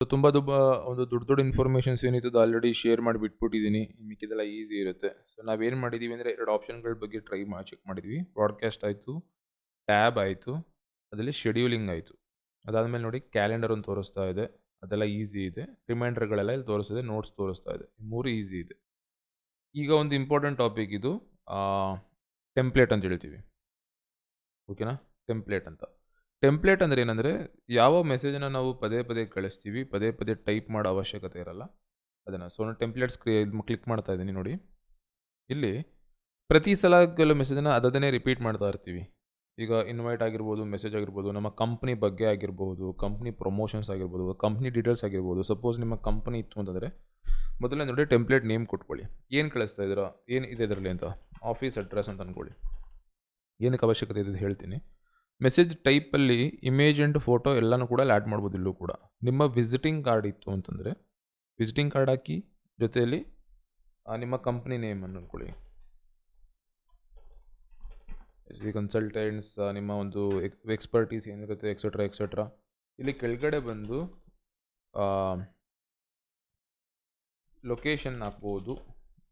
So ತುಂಬ ತುಂಬ ಒಂದು ದೊಡ್ಡ ದೊಡ್ಡ ಇನ್ಫಾರ್ಮೇಷನ್ಸ್ ಏನಿತ್ತು ಆಲ್ರೆಡಿ ಶೇರ್ ಮಾಡಿ ಬಿಟ್ಬಿಟ್ಟಿದ್ದೀನಿ ಮಿಕ್ಕಿದೆಲ್ಲ ಈಸಿ ಇರುತ್ತೆ. ಸೊ ನಾವೇನು ಮಾಡಿದ್ದೀವಿ ಅಂದರೆ ಎರಡು ಆಪ್ಷನ್ಗಳ ಬಗ್ಗೆ ಟ್ರೈ ಮಾಡಿ ಚೆಕ್ ಮಾಡಿದ್ವಿ. ಬ್ರಾಡ್ಕಾಸ್ಟ್ ಆಯಿತು ಟ್ಯಾಬ್ ಆಯಿತು, ಅದರಲ್ಲಿ ಶೆಡ್ಯೂಲಿಂಗ್ ಆಯಿತು. ಅದಾದಮೇಲೆ ನೋಡಿ ಕ್ಯಾಲೆಂಡರ್ ಒಂದು ತೋರಿಸ್ತಾ ಇದೆ. ಅದೆಲ್ಲ ಈಸಿ ಇದೆ. ರಿಮೈಂಡರ್ಗಳೆಲ್ಲ ಇಲ್ಲಿ ತೋರಿಸ್ತಿದೆ ನೋಟ್ಸ್ ತೋರಿಸ್ತಾ ಇದೆ. ಮೂರು ಈಸಿ ಇದೆ. ಈಗ ಒಂದು ಇಂಪಾರ್ಟೆಂಟ್ ಟಾಪಿಕ್ ಇದು ಟೆಂಪ್ಲೇಟ್ ಅಂತ ಹೇಳ್ತೀವಿ. ಓಕೆನಾ ಟೆಂಪ್ಲೇಟ್ ಅಂತ. ಟೆಂಪ್ಲೇಟ್ ಅಂದರೆ ಏನಂದರೆ, ಯಾವ ಮೆಸೇಜನ್ನು ನಾವು ಪದೇ ಪದೇ ಕಳಿಸ್ತೀವಿ, ಪದೇ ಪದೇ ಟೈಪ್ ಮಾಡೋ ಅವಶ್ಯಕತೆ ಇರಲ್ಲ. ಅದನ್ನು ಸೊ ನಾನು ಟೆಂಪ್ಲೇಟ್ಸ್ ಕ್ಲಿಕ್ ಮಾಡ್ತಾ ಇದ್ದೀನಿ ನೋಡಿ. ಇಲ್ಲಿ ಪ್ರತಿ ಸಲ ಕೆಲವು ಮೆಸೇಜನ್ನು ಅದನ್ನೇ ರಿಪೀಟ್ ಮಾಡ್ತಾ ಇರ್ತೀವಿ. ಈಗ ಇನ್ವೈಟ್ ಆಗಿರ್ಬೋದು ಮೆಸೇಜ್ ಆಗಿರ್ಬೋದು, ನಮ್ಮ ಕಂಪ್ನಿ ಬಗ್ಗೆ ಆಗಿರ್ಬೋದು ಕಂಪ್ನಿ ಪ್ರಮೋಷನ್ಸ್ ಆಗಿರ್ಬೋದು ಕಂಪ್ನಿ ಡೀಟೇಲ್ಸ್ ಆಗಿರ್ಬೋದು ಸಪೋಸ್ ನಿಮ್ಮ ಕಂಪ್ನಿ ಇತ್ತು ಅಂತಂದರೆ ಮೊದಲನೇ ನೋಡಿ ಟೆಂಪ್ಲೇಟ್ ನೇಮ್ ಕೊಟ್ಕೊಳ್ಳಿ. ಏನು ಕಳಿಸ್ತಾ ಇದ್ದೀರಾ, ಏನು ಇದೆ ಇದರಲ್ಲಿ ಅಂತ ಆಫೀಸ್ ಅಡ್ರೆಸ್ ಅಂತ ಅಂದ್ಕೊಳ್ಳಿ ಏನಕ್ಕೆ ಅವಶ್ಯಕತೆ ಇದೆ ಹೇಳ್ತೀನಿ. ಮೆಸೇಜ್ ಟೈಪಲ್ಲಿ ಇಮೇಜ್ ಆ್ಯಂಡ್ ಫೋಟೋ ಎಲ್ಲನೂ ಕೂಡ ಆ್ಯಡ್ ಮಾಡ್ಬೋದು ಇಲ್ಲೂ ಕೂಡ. ನಿಮ್ಮ ವಿಸಿಟಿಂಗ್ ಕಾರ್ಡ್ ಇತ್ತು ಅಂತಂದರೆ ವಿಸಿಟಿಂಗ್ ಕಾರ್ಡ್ ಹಾಕಿ ಜೊತೆಯಲ್ಲಿ ನಿಮ್ಮ ಕಂಪ್ನಿ ನೇಮ್ ಅನ್ನು ಅಂದ್ಕೊಳ್ಳಿ ಈ ಕನ್ಸಲ್ಟೆಂಟ್ಸ್ ನಿಮ್ಮ ಒಂದು ಎಕ್ಸ್ಪರ್ಟೀಸ್ ಏನಿರುತ್ತೆ ಎಕ್ಸೆಟ್ರಾ ಎಕ್ಸೆಟ್ರಾ ಇಲ್ಲಿ ಕೆಳಗಡೆ ಬಂದು ಲೊಕೇಶನ್ ಹಾಕ್ಬೋದು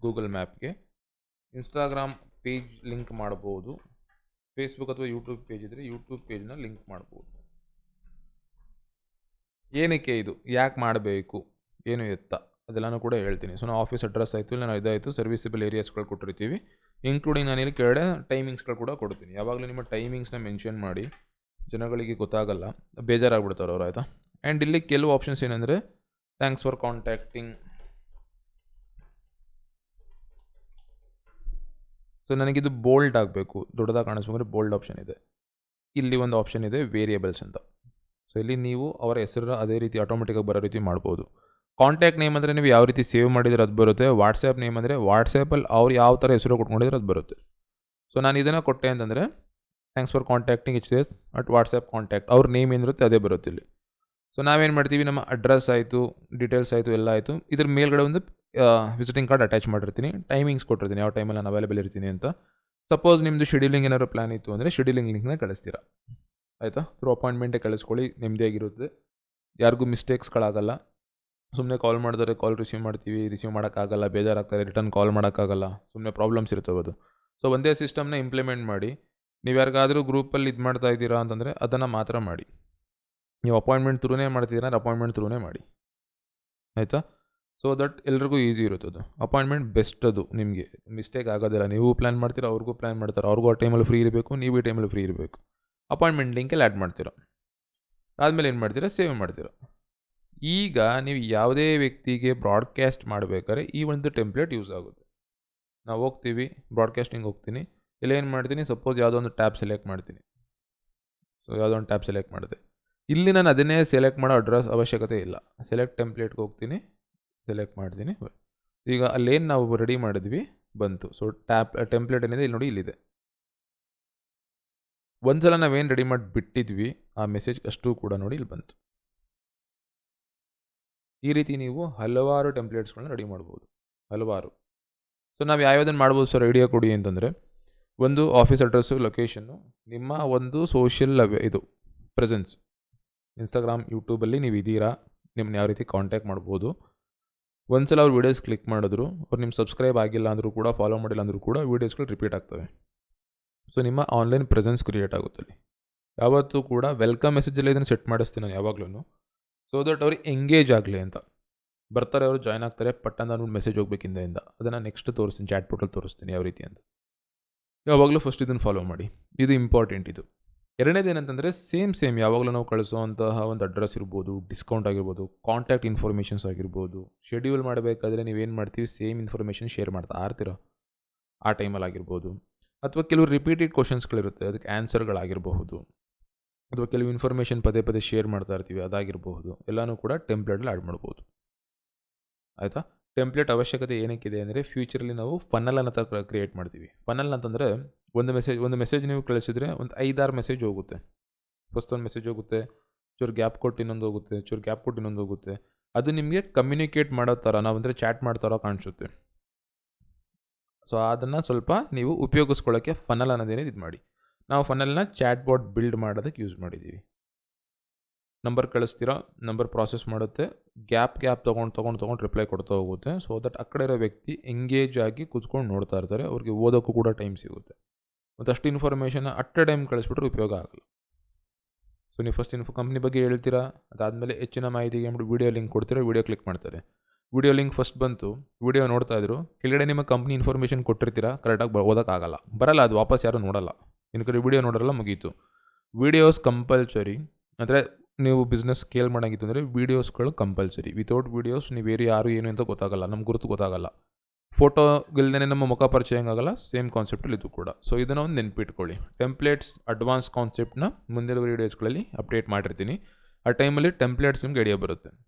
ಗೂಗಲ್ ಮ್ಯಾಪ್ಗೆ ಇನ್ಸ್ಟಾಗ್ರಾಮ್ ಪೇಜ್ ಲಿಂಕ್ ಮಾಡ್ಬೋದು. ಫೇಸ್ಬುಕ್ ಅಥವಾ ಯೂಟ್ಯೂಬ್ ಪೇಜ್ ಇದ್ದರೆ ಯೂಟ್ಯೂಬ್ ಪೇಜ್ನ ಲಿಂಕ್ ಮಾಡ್ಬೋದು. ಏನಕ್ಕೆ ಇದು? ಯಾಕೆ ಮಾಡಬೇಕು? ಏನು ಎತ್ತ? ಅದೆಲ್ಲನೂ ಕೂಡ ಹೇಳ್ತೀನಿ. ಸೊ ನಾವು ಆಫೀಸ್ ಅಡ್ರೆಸ್ ಆಯಿತು, ಇಲ್ಲ ನಾವು ಇದಾಯಿತು ಸರ್ವಿಸಬಲ್ ಏರಿಯಾಸ್ಗಳು ಕೊಟ್ಟಿರ್ತೀವಿ. ಇನ್ಕ್ಲೂಡಿಂಗ್ ನಾನು ಇಲ್ಲಿ ಕೆಳಗಡೆ ಟೈಮಿಂಗ್ಸ್ಗಳು ಕೂಡ ಕೊಡ್ತೀನಿ. ಯಾವಾಗಲೂ ನಿಮ್ಮ ಟೈಮಿಂಗ್ಸ್ನ ಮೆನ್ಷನ್ ಮಾಡಿ, ಜನಗಳಿಗೆ ಗೊತ್ತಾಗಲ್ಲ, ಬೇಜಾರಾಗ್ಬಿಡ್ತಾರೆ ಅವ್ರು, ಆಯಿತಾ? ಆ್ಯಂಡ್ ಇಲ್ಲಿ ಕೆಲವು ಆಪ್ಷನ್ಸ್ ಏನಂದರೆ ಥ್ಯಾಂಕ್ಸ್ ಫಾರ್ ಕಾಂಟ್ಯಾಕ್ಟಿಂಗ್ ಸೊ ನನಗಿದು ಬೋಲ್ಡ್ ಆಗಬೇಕು. ದೊಡ್ಡದಾಗಿ ಕಾಣಿಸ್ಬೇಕಂದ್ರೆ ಬೋಲ್ಡ್ ಆಪ್ಷನ್ ಇದೆ. ಇಲ್ಲಿ ಒಂದು ಆಪ್ಷನ್ ಇದೆ ವೇರಿಯೇಬಲ್ಸ್ ಅಂತ. ಸೊ ಇಲ್ಲಿ ನೀವು ಅವರ ಹೆಸರು ಅದೇ ರೀತಿ ಆಟೋಮೆಟಿಕಾಗಿ ಬರೋ ರೀತಿ ಮಾಡ್ಬೋದು. ಕಾಂಟ್ಯಾಕ್ಟ್ ನೇಮ್ ಅಂದರೆ ನೀವು ಯಾವ ರೀತಿ ಸೇವ್ ಮಾಡಿದ್ರೆ ಅದು ಬರುತ್ತೆ. ವಾಟ್ಸಪ್ ನೇಮ್ ಅಂದರೆ ವಾಟ್ಸಪ್ಪಲ್ಲಿ ಅವ್ರು ಯಾವ ಥರ ಹೆಸರು ಕೊಟ್ಕೊಂಡಿದ್ರೆ ಅದು ಬರುತ್ತೆ. ಸೊ ನಾನು ಇದನ್ನು ಕೊಟ್ಟೆ ಅಂತಂದರೆ thanks for contacting each Des at WhatsApp contact ಅವ್ರ ನೇಮ್ ಏನಿರುತ್ತೆ ಅದೇ ಬರುತ್ತೆ ಇಲ್ಲಿ. ಸೊ ನಾವೇನು ಮಾಡ್ತೀವಿ? ನಮ್ಮ ಅಡ್ರೆಸ್ ಆಯಿತು ಡೀಟೇಲ್ಸ್ ಆಯಿತು, ಎಲ್ಲ ಆಯಿತು. ಇದ್ರ ಮೇಲ್ಗಡೆ ಒಂದು ವಿಸಿಟಿಂಗ್ ಕಾರ್ಡ್ ಅಟ್ಯಾಚ್ ಮಾಡಿರ್ತೀನಿ. ಟೈಮಿಂಗ್ಸ್ ಕೊಟ್ಟಿರ್ತೀನಿ, ಯಾವ ಟೈಮಲ್ಲಿ ನಾನು ಅವೈಲೇಬಲ್ ಇರ್ತೀನಿ ಅಂತ. ಸಪೋಸ್ ನಿಮ್ಮದು ಶೆಡ್ಯೂಲಿಂಗ್ ಏನಾದ್ರು ಪ್ಲಾನ್ ಇತ್ತು ಅಂದರೆ ಶೆಡ್ಯೂಲಿಂಗ್ ಲಿಂಕ್ನ ಕಳಿಸ್ತೀರಾ? ಆಯಿತಾ? ಥ್ರೂ ಅಪಾಯಿಂಟ್ಮೆಂಟೇ ಕಳಿಸ್ಕೊಳ್ಳಿ ನೆಮ್ಮದಿಯಾಗಿರುತ್ತೆ ಯಾರಿಗೂ ಮಿಸ್ಟೇಕ್ಸ್ಗಳಾಗಲ್ಲ ಸುಮ್ಮನೆ ಕಾಲ್ ಮಾಡಿದ್ರೆ ಕಾಲ್ ರಿಸೀವ್ ಮಾಡ್ತೀವಿ ರಿಸೀವ್ ಮಾಡೋಕ್ಕಾಗಲ್ಲ, ಬೇಜಾರಾಗ್ತಾರೆ ರಿಟರ್ನ್ ಕಾಲ್ ಮಾಡೋಕ್ಕಾಗಲ್ಲ. ಸುಮ್ಮನೆ ಪ್ರಾಬ್ಲಮ್ಸ್ ಇರ್ತವೆ ಅದು. ಸೊ ಒಂದೇ ಸಿಸ್ಟಮ್ನ ಇಂಪ್ಲಿಮೆಂಟ್ ಮಾಡಿ. ನೀವು ಯಾರಿಗಾದರೂ ಗ್ರೂಪಲ್ಲಿ ಇದು ಮಾಡ್ತಾ ಇದ್ದೀರಾ ಅಂತಂದರೆ ಅದನ್ನು ಮಾತ್ರ ಮಾಡಿ. ನೀವು ಅಪಾಯಿಂಟ್ಮೆಂಟ್ ಥ್ರೂನೇ ಮಾಡ್ತಿದ್ದೀರಾ ಅಪಾಯಿಂಟ್ಮೆಂಟ್ ಥ್ರೂನೇ ಮಾಡಿ. ಆಯಿತಾ? ಸೊ ದಟ್ ಎಲ್ರಿಗೂ ಈಸಿ ಇರುತ್ತೆ ಅದು ಅಪಾಯಿಂಟ್ಮೆಂಟ್ ಬೆಸ್ಟ್ ಅದು ನಿಮಗೆ. ಮಿಸ್ಟೇಕ್ ಆಗೋದಿಲ್ಲ. ನೀವು ಪ್ಲ್ಯಾನ್ ಮಾಡ್ತೀರಾ, ಅವ್ರಿಗೂ ಪ್ಲ್ಯಾನ್ ಮಾಡ್ತಾರೆ. ಅವ್ರಿಗೂ ಆ ಟೈಮಲ್ಲಿ ಫ್ರೀ ಇರಬೇಕು, ನೀವು ಈ ಟೈಮಲ್ಲಿ ಫ್ರೀ ಇರಬೇಕು. ಅಪಾಯಿಂಟ್ಮೆಂಟ್ ಲಿಂಕಲ್ಲಿ ಆ್ಯಡ್ ಮಾಡ್ತೀರಾ. ಆದಮೇಲೆ ಏನು ಮಾಡ್ತೀರಾ? ಸೇವ್ ಮಾಡ್ತೀರಾ. ಈಗ ನೀವು ಯಾವುದೇ ವ್ಯಕ್ತಿಗೆ ಬ್ರಾಡ್ಕಾಸ್ಟ್ ಮಾಡಬೇಕಾದ್ರೆ ಈ ಒಂದು ಟೆಂಪ್ಲೇಟ್ ಯೂಸ್ ಆಗುತ್ತೆ. ನಾವು ಹೋಗ್ತೀವಿ ಬ್ರಾಡ್ಕಾಸ್ಟಿಂಗ್ ಹೋಗ್ತೀನಿ. ಇಲ್ಲ ಏನು ಮಾಡ್ತೀನಿ? ಸಪೋಸ್ ಯಾವುದೋ ಒಂದು ಟ್ಯಾಬ್ ಸೆಲೆಕ್ಟ್ ಮಾಡ್ತೀನಿ. ಸೊ ಯಾವುದೋ ಒಂದು ಟ್ಯಾಬ್ ಸೆಲೆಕ್ಟ್ ಮಾಡಿದೆ. ಇಲ್ಲಿ ನಾನು ಅದನ್ನೇ ಸೆಲೆಕ್ಟ್ ಮಾಡೋ ಅಡ್ರೆಸ್ ಅವಶ್ಯಕತೆ ಇಲ್ಲ. ಸೆಲೆಕ್ಟ್ ಟೆಂಪ್ಲೇಟ್ಗೆ ಹೋಗ್ತೀನಿ ಸೆಲೆಕ್ಟ್ ಮಾಡ್ತೀನಿ. ಈಗ ಅಲ್ಲೇನು ನಾವು ರೆಡಿ ಮಾಡಿದ್ವಿ, ಬಂತು. ಸೊ ಟ್ಯಾಪ್ ಟೆಂಪ್ಲೇಟ್ ಏನಿದೆ ಇಲ್ಲಿ ನೋಡಿ, ಇಲ್ಲಿದೆ. ಒಂದ್ಸಲ ನಾವೇನು ರೆಡಿ ಮಾಡಿ ಬಿಟ್ಟಿದ್ವಿ, ಆ ಮೆಸೇಜ್ ಅಷ್ಟು ಕೂಡ ನೋಡಿ ಇಲ್ಲಿ ಬಂತು. ಈ ರೀತಿ ನೀವು ಹಲವಾರು ಟೆಂಪ್ಲೇಟ್ಸ್ಗಳನ್ನ ರೆಡಿ ಮಾಡ್ಬೋದು. ಹಲವಾರು. ಸೊ ನಾವು ಯಾವ್ಯಾವ್ದನ್ನು ಮಾಡ್ಬೋದು ಸರ್ ಐಡಿಯಾ ಕೊಡಿ ಅಂತಂದರೆ, ಒಂದು ಆಫೀಸ್ ಅಡ್ರೆಸ್ಸು ಲೊಕೇಶನ್ನು ನಿಮ್ಮ ಒಂದು ಸೋಷಿಯಲ್ ಇದು ಪ್ರೆಸೆನ್ಸ್ ಇನ್ಸ್ಟಾಗ್ರಾಮ್ ಯೂಟ್ಯೂಬಲ್ಲಿ ನೀವು ಇದ್ದೀರಾ ನಿಮ್ಮನ್ನ ಯಾವ ರೀತಿ ಕಾಂಟ್ಯಾಕ್ಟ್ ಮಾಡ್ಬೋದು. ಒಂದ್ಸಲ ಅವ್ರು ವೀಡಿಯೋಸ್ ಕ್ಲಿಕ್ ಮಾಡಿದ್ರು, ಅವ್ರು ನಿಮ್ಮ ಸಬ್ಸ್ಕ್ರೈಬ್ ಆಗಿಲ್ಲ ಅಂದರೂ ಕೂಡ ಫಾಲೋ ಮಾಡಿಲ್ಲ ಅಂದರೂ ಕೂಡ ವೀಡಿಯೋಸ್ಗಳು ರಿಪೀಟ್ ಆಗ್ತವೆ. ಸೊ ನಿಮ್ಮ ಆನ್ಲೈನ್ ಪ್ರೆಸೆನ್ಸ್ ಕ್ರಿಯೇಟ್ ಆಗುತ್ತೆ ಅಲ್ಲಿ. ಯಾವತ್ತೂ ಕೂಡ ವೆಲ್ಕಮ್ ಮೆಸೇಜಲ್ಲಿ ಇದನ್ನು ಸೆಟ್ ಮಾಡಿಸ್ತೀನಿ ನಾನು ಯಾವಾಗಲೂ ಸೊ ದಟ್ ಅವ್ರಿಗೆ ಎಂಗೇಜ್ ಆಗಲಿ ಅಂತ. ಬರ್ತಾರೆ ಅವರು ಜಾಯ್ನ್ ಆಗ್ತಾರೆ, ಪಟ್ಟಂದ ನೋಡಿ ಮೆಸೇಜ್ ಹೋಗ್ಬೇಕು ಇಂದ ಅದನ್ನು ನೆಕ್ಸ್ಟ್ ತೋರಿಸ್ತೀನಿ ಚಾಟ್ ಪೋರ್ಟಲ್ ತೋರಿಸ್ತೀನಿ, ಯಾವ ರೀತಿ ಅಂತ. ಯಾವಾಗಲೂ ಫಸ್ಟ್ ಇದನ್ನು ಫಾಲೋ ಮಾಡಿ. ಇದು ಇಂಪಾರ್ಟೆಂಟ್ ಇದು. ಎರಡನೇದು ಏನಂತಂದರೆ ಸೇಮ್ ಸೇಮ್ ಯಾವಾಗಲೂ ನಾವು ಕಳಿಸುವಂತಹ ಒಂದು ಅಡ್ರೆಸ್ ಇರ್ಬೋದು ಡಿಸ್ಕೌಂಟ್ ಆಗಿರ್ಬೋದು ಕಾಂಟ್ಯಾಕ್ಟ್ ಇನ್ಫಾರ್ಮೇಷನ್ಸ್ ಆಗಿರ್ಬೋದು ಶೆಡ್ಯೂಲ್ ಮಾಡಬೇಕಾದ್ರೆ ನೀವೇನು ಮಾಡ್ತೀವಿ ಸೇಮ್ ಇನ್ಫಾರ್ಮೇಷನ್ ಶೇರ್ ಮಾಡ್ತಾ ಇರ್ತೀರೋ. ಆ ಟೈಮಲ್ಲಿ ಆಗಿರ್ಬೋದು. ಅಥವಾ ಕೆಲವು ರಿಪೀಟೆಡ್ ಕ್ವಶನ್ಸ್ಗಳಿರುತ್ತೆ ಅದಕ್ಕೆ ಆನ್ಸರ್ಗಳಾಗಿರಬಹುದು ಅಥವಾ ಕೆಲವು ಇನ್ಫಾರ್ಮೇಷನ್ ಪದೇ ಪದೇ ಶೇರ್ ಮಾಡ್ತಾ ಇರ್ತೀವಿ, ಅದಾಗಿರಬಹುದು. ಎಲ್ಲನೂ ಕೂಡ ಟೆಂಪ್ಲೇಟಲ್ಲಿ ಆ್ಯಡ್ ಮಾಡ್ಬೋದು. ಆಯಿತಾ? ಟೆಂಪ್ಲೇಟ್ ಅವಶ್ಯಕತೆ ಏನಕ್ಕಿದೆ ಅಂದರೆ ಫ್ಯೂಚರಲ್ಲಿ ನಾವು ಫನಲ್ ಅಂತ ಕ್ರಿಯೇಟ್ ಮಾಡ್ತೀವಿ. ಫನಲ್ ಅಂತಂದರೆ ಒಂದು ಮೆಸೇಜ್ ಒಂದು ಮೆಸೇಜ್ ನೀವು ಕಳಿಸಿದ್ರೆ ಒಂದು ಐದಾರು ಮೆಸೇಜ್ ಹೋಗುತ್ತೆ. ಫಸ್ಟ್ ಒಂದು ಮೆಸೇಜ್ ಹೋಗುತ್ತೆ, ಚೂರು ಗ್ಯಾಪ್ ಕೊಟ್ಟು ಇನ್ನೊಂದು ಹೋಗುತ್ತೆ, ಚೂರು ಗ್ಯಾಪ್ ಕೊಟ್ಟು ಇನ್ನೊಂದು ಹೋಗುತ್ತೆ. ಅದು ನಿಮಗೆ ಕಮ್ಯುನಿಕೇಟ್ ಮಾಡೋ ಥರ ನಾವು ಅಂದರೆ ಚಾಟ್ ಮಾಡ್ತಾರೋ ಕಾಣಿಸುತ್ತೆ. ಸೊ ಅದನ್ನು ಸ್ವಲ್ಪ ನೀವು ಉಪಯೋಗಿಸ್ಕೊಳ್ಳೋಕ್ಕೆ ಫನಲ್ ಅನ್ನೋದೇನೇ ಇದು ಮಾಡಿ. ನಾವು ಫನಲ್ನ ಚಾಟ್ ಬೋರ್ಡ್ ಬಿಲ್ಡ್ ಮಾಡೋದಕ್ಕೆ ಯೂಸ್ ಮಾಡಿದ್ದೀವಿ ನಂಬರ್ ಕಳಿಸ್ತೀರಾ ನಂಬರ್ ಪ್ರಾಸೆಸ್ ಮಾಡುತ್ತೆ. ಗ್ಯಾಪ್ ಗ್ಯಾಪ್ ತೊಗೊಂಡು ತೊಗೊಂಡು ತೊಗೊಂಡು ರಿಪ್ಲೈ ಕೊಡ್ತಾ ಹೋಗುತ್ತೆ. ಸೊ ದಟ್ ಆ ಕಡೆ ಇರೋ ವ್ಯಕ್ತಿ ಎಂಗೇಜ್ ಆಗಿ ಕೂತ್ಕೊಂಡು ನೋಡ್ತಾ ಇರ್ತಾರೆ. ಅವ್ರಿಗೆ ಓದೋಕ್ಕೂ ಕೂಡ ಟೈಮ್ ಸಿಗುತ್ತೆ. ಮತ್ತು ಅಷ್ಟು ಇನ್ಫಾರ್ಮೇಷನ್ ಅಟ್ ಎ ಟೈಮ್ ಕಳಿಸ್ಬಿಟ್ರೆ ಉಪಯೋಗ ಆಗಲ್ಲ. ಸೊ ನೀವು ಫಸ್ಟ್ ಇನ್ಫೋ ಕಂಪ್ನಿ ಬಗ್ಗೆ ಹೇಳ್ತೀರಾ? ಅದಾದಮೇಲೆ ಹೆಚ್ಚಿನ ಮಾಹಿತಿಗೆ ಅಂದ್ಬಿಟ್ಟು ವೀಡಿಯೋ ಲಿಂಕ್ ಕೊಡ್ತೀರಾ? ವೀಡಿಯೋ ಕ್ಲಿಕ್ ಮಾಡ್ತಾರೆ. ವೀಡಿಯೋ ಲಿಂಕ್ ಫಸ್ಟ್ ಬಂತು. ವೀಡಿಯೋ ನೋಡ್ತಾ ಇದ್ರು. ಕೆಳಗಡೆ ನಿಮ್ಮ ಕಂಪ್ನಿ ಇನ್ಫಾರ್ಮೇಷನ್ ಕೊಟ್ಟಿರ್ತೀರಾ? ಕರೆಕ್ಟಾಗಿ ಓದೋಕ್ಕಾಗಲ್ಲ. ಬರಲ್ಲ, ಅದು ವಾಪಸ್ ಯಾರು ನೋಡಲ್ಲ. ಇನ್ನು ವೀಡಿಯೋ ನೋಡೋಲ್ಲ ಮುಗೀತು. ವೀಡಿಯೋಸ್ ಕಂಪಲ್ಸರಿ ಅಂದರೆ ನೀವು ಬಿಸ್ನೆಸ್ ಸ್ಕೇಲ್ ಮಾಡೋಂಗಿತ್ತು ಅಂದರೆ ವೀಡಿಯೋಸ್ಗಳು ಕಂಪಲ್ಸರಿ ವಿತೌಟ್ ವೀಡಿಯೋಸ್ ನೀವು ಬೇರೆ ಯಾರು ಏನು ಅಂತ ಗೊತ್ತಾಗಲ್ಲ. ನಮ್ಮ ಗುರುತು ಗೊತ್ತಾಗಲ್ಲ. ಫೋಟೋ ಇಲ್ದೇ ನಮ್ಮ ಮುಖ ಪರಿಚಯ ಹೆಂಗಾಗಲ್ಲ ಸೇಮ್ ಕಾನ್ಸೆಪ್ಟಲ್ಲಿ ಇದು ಕೂಡ. ಸೊ ಇದನ್ನು ಒಂದು ನೆನ್ಪಿಟ್ಕೊಳ್ಳಿ. ಟೆಂಪ್ಲೇಟ್ಸ್ ಅಡ್ವಾನ್ಸ್ ಕಾನ್ಸೆಪ್ಟ್ನ ಮುಂದಿನ ವೀಡಿಯೋಸ್ಗಳಲ್ಲಿ ಅಪ್ಡೇಟ್ ಮಾಡಿರ್ತೀನಿ. ಆ ಟೈಮಲ್ಲಿ ಟೆಂಪ್ಲೇಟ್ಸ್ ನಿಮ್ಗೆ ಐಡಿಯಾ ಬರುತ್ತೆ.